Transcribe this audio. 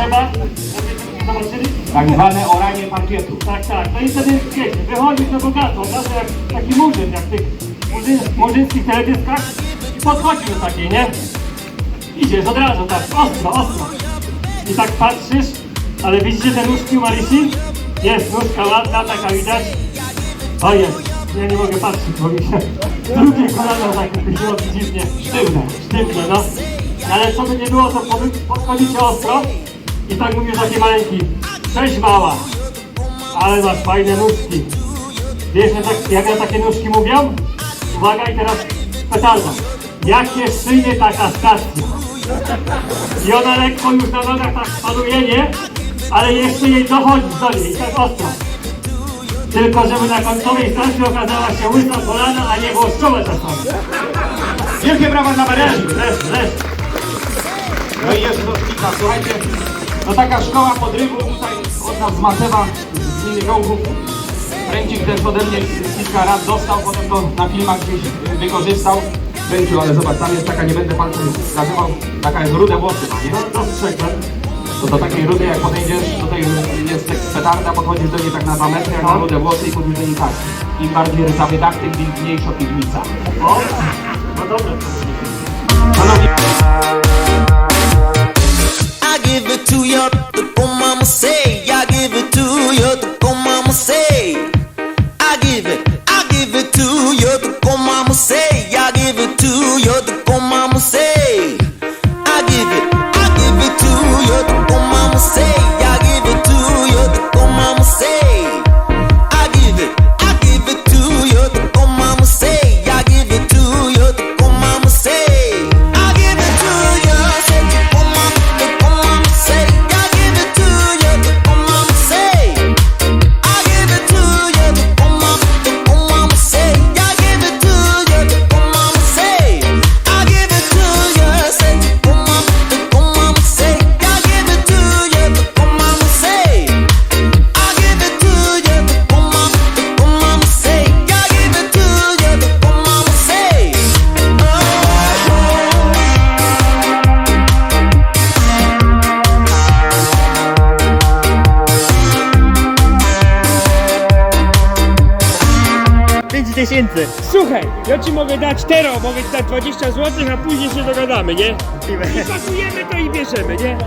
trzeba, żebyście zobaczyli. Tak zwane oranie parkietu. Tak, tak. No i wtedy wiecie, wychodzisz na bogato, od razu jak taki murzyn, jak w tych murzyn, murzyńskich teledyskach i podchodzisz do takiej, nie? Idziesz od razu tak, ostro, ostro. I tak patrzysz, ale widzicie te nóżki u Marysi? Jest nóżka ładna, taka widać. O jest, ja nie mogę patrzeć, bo mi się drugie kolano tak wychodziło dziwnie. Sztywne, sztywne, no. Ale co by nie było, to podchodzicie ostro i tak mówisz taki maleńki. Cześć mała, ale masz fajne nóżki. Wiesz, jak, tak- jak na takie nóżki mówią? Uwaga i teraz petarda. Jakie szyje taka stacja? I ona lekko już na nogach tak spaduje, nie? Ale jeszcze jej dochodzi do niej, i tak ostro. Tylko żeby na końcowej stacji okazała się łysa polana, a nie włoszczowe czasami. Wielkie brawa dla Marysi! Leż, leż, leż. No i jest rozbita, słuchajcie. No taka szkoła podrywu tutaj od nas z Macewa, z gminy Gołgów. Ręcik też ode mnie kilka raz dostał, potem to na filmach gdzieś wykorzystał. Ręciu, ale zobacz, tam jest taka, nie będę palcem wskazywał, taka jest rude włosy ma, nie? No, dostrzegłem. To do takiej rudy, jak podejdziesz, tutaj jest tak petarda, podchodzisz do niej tak na 2 metry, jak na rude włosy i mówisz do niej tak. Im bardziej rydzawy dach, tym mniejsza piwnica. O, no dobrze. I give it, tysięcy. Słuchaj, ja ci mogę dać tero, mogę ci dać 20 zł, a później się dogadamy, nie? I pakujemy to i bierzemy, nie?